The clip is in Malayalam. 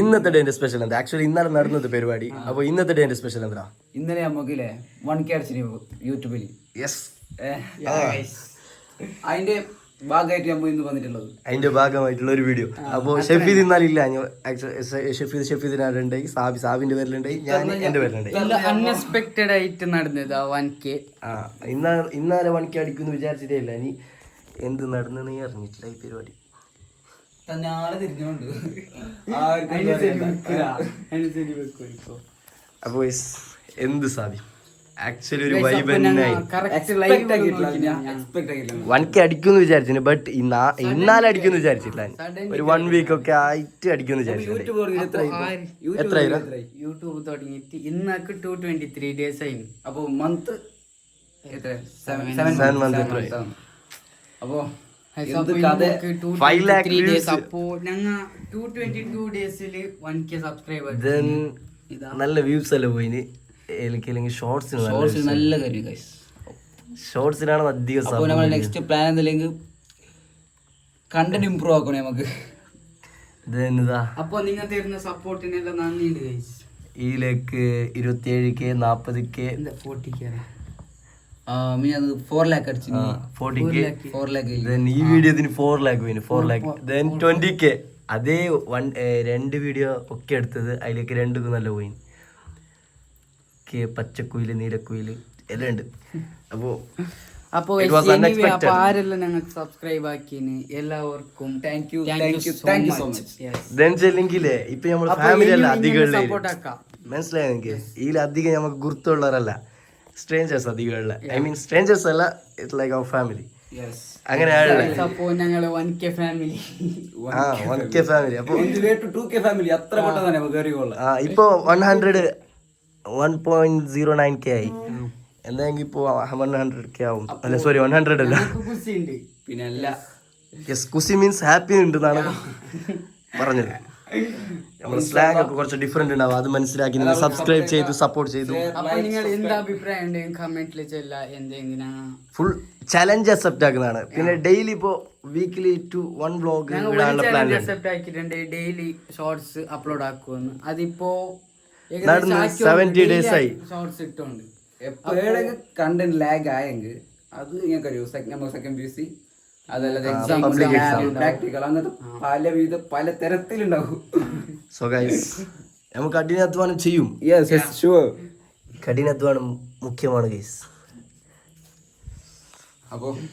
ഇന്നത്തെ ഡേന്റെ സ്പെഷ്യൽ എന്താ? ആക്ച്വലി ഇന്നലെ നടന്നത് പരിപാടി. അപ്പൊ ഇന്നത്തെ ഡേന്റെ സ്പെഷ്യൽ എന്താ? ഇന്നലെ നമുക്കില്ലേ വൺ കെ അടിച്ചിന് യൂട്യൂബിൽ യെസ് അതിന്റെ ഭാഗമായിട്ട് നമ്മൾ ഇന്ന് വന്നിട്ടുള്ളത്. അതിന്റെ ഭാഗമായിട്ടുള്ള ഒരു വീഡിയോ അപ്പൊ ഷെഫീദ് ഇന്നാലില്ല ഷെഫീദ് ഷെഫീദിനാടുണ്ടായി സാബി സാബിന്റെ പേരിലുണ്ടായി. ഞാൻ എന്റെ പേരിലുണ്ടായി. അൺഎക്സ്പെക്ടഡ് ആയിട്ട് നടന്നത് ആ വൺ കെ ആ ഇന്നാ ഇന്നാലെ മണിക്ക് അടിക്കുന്നു വിചാരിച്ചിട്ടേ ഇല്ല. ഇനി എന്ത് നടന്നെന്ന് അറിഞ്ഞിട്ടില്ല ഈ പരിപാടി. തന്നാളെ തിരിഞ്ഞോണ്ട്. അപ്പൊ എന്ത് സാധി ആക്ച്വലി ഒരു വൈബ്. വൺ കെ അടിക്കുമെന്ന് വിചാരിച്ചു ബട്ട് ഇന്നാലെ അടിക്കുമെന്ന് വിചാരിച്ചില്ല ഒരു വൺ വീക്ക് ഒക്കെ ആയിട്ട് അടിക്കുമെന്ന് വിചാരിച്ചു യൂട്യൂബ് തുടങ്ങിയിട്ട് എത്രയായി ഇപ്പൊ? ആര്? യൂട്യൂബ്? തുടങ്ങിയിട്ട് ഇന്നൊക്കെ ടു ട്വന്റി ത്രീ ഡേയ്സ് ആയി അപ്പൊ മന്ത് എത്ര സെവൻ മന്ത് എത്രയായി? അപ്പൊ എന്ത് കഥ? Five lakh three views. Days അപ്പോ ഞങ്ങ ടു ട്വന്റി ടു ഡേയ്സിൽ വൺ കെ സബ്സ്ക്രൈബർ ദെൻ നല്ല വ്യൂസ് അല്ലേ പോയിന്? എനിക്ക് അല്ലെങ്കിൽ ഷോർട്സിന് ഷോർട്സ് നല്ല കാര്യം ഗൈസ് ഷോർട്സിനാണ് അധികം നമ്മൾ നെക്സ്റ്റ് പ്ലാൻ എന്തെങ്കിലും കണ്ടന്റ് ഇമ്പ്രൂവ് ആക്കണേ നമുക്ക്. ദെൻ ഇതാ. അപ്പൊ നിങ്ങൾ തരുന്ന സപ്പോർട്ടിനെല്ലാം നന്ദിയുണ്ട് ഗൈസ് ഇതിലേക്ക് ഇരുപത്തിയേഴ് കെ നാപ്പത് കെ ഫോർട്ടി കെ ഈ വീഡിയോത്തിന് ഫോർ ലാക്ക് വീണു four lakh then twenty K അതേ വൺ രണ്ട് വീഡിയോ ഒക്കെ എടുത്തത് അതിലേക്ക് രണ്ടും നല്ല പോയി. കെ പച്ചക്കുയിൽ നീലക്കുയിൽ എല്ലാം ഉണ്ട്. അപ്പോ അപ്പൊ. ആരെല്ലാം ഞങ്ങൾക്ക് സബ്സ്ക്രൈബ് ആക്കിന്? എല്ലാവർക്കും thank you thank you thank you so much then ചെല്ലെങ്കിലേ ഇപ്പൊ നമ്മൾ ഫാമിലി അല്ല അധികം സപ്പോർട്ട് ആക്കാം. മനസ്സിലായോ എനിക്ക് ഇതിൽ അധികം നമുക്ക് ഗുരുത്തുള്ളവരല്ല സ്ട്രേഞ്ചേഴ്സ് അധികമുള്ള ഐ മീൻ സ്ട്രേഞ്ചേഴ്സ് അല്ല ഇറ്റ് ലൈക്ക് അവർ ഫാമിലി ഇപ്പൊ one hundred one point zero nine K ആയി. എന്തായെങ്കിൽ ഇപ്പോ വൺ ഹൺഡ്രഡ് കെ ആവും. അല്ല സോറി വൺ ഹൺഡ്രഡ് അല്ല. ഉണ്ട്. പിന്നെ കുസി മീൻസ് ഹാപ്പി പറഞ്ഞത്. നമ്മുടെ സ്ലാങ് ഒക്കെ കുറച്ച് ഡിഫറെന്റ് ഉണ്ടാവും. അത് മനസ്സിലാക്കി നിങ്ങൾ സബ്സ്ക്രൈബ് ചെയ്തു സപ്പോർട്ട് ചെയ്തു. നിങ്ങൾ എന്താ അഭിപ്രായം ഉണ്ടെങ്കിൽ കമന്റിൽ ചെല്ല എന്തെങ്കിലും ഫുൾ ചലഞ്ച് അക്സെപ്റ്റ് ആക്കുന്നതാണ്. പിന്നെ ഡെയിലി ഇപ്പോ വീക്കിലി ടു വൺ വ്ലോഗ് ഇടാനുള്ള പ്ലാൻ അക്സെപ്റ്റ് ആക്കിയിട്ടുണ്ട്. ഡെയിലി ഷോർട്സ് അപ്ലോഡ് ആക്കുമെന്ന് അതിപ്പോ സെവന്റി 70 days ആയി. ഷോർട്സ് ഇട്ടുണ്ട്. എപ്പോഴൊക്കെ കണ്ടന്റ് ലാഗ് ആയെങ്കിൽ അത് ഞങ്ങൾക്ക് അറിയൂ നമുക്ക് സെക്കൻഡ് ബി സി അതല്ലാതെ എക്സാം പ്രാക്ടിക്കൽ അങ്ങനത്തെ പല വിധ പല തരത്തിലുണ്ടാവും. സോ ഗൈസ് നമുക്ക് കഠിനാധ്വാനം ചെയ്യും. യെസ് ഷുവർ കഠിനാധ്വാനം മുഖ്യമാണ് ഗൈസ് അപ്പോൾ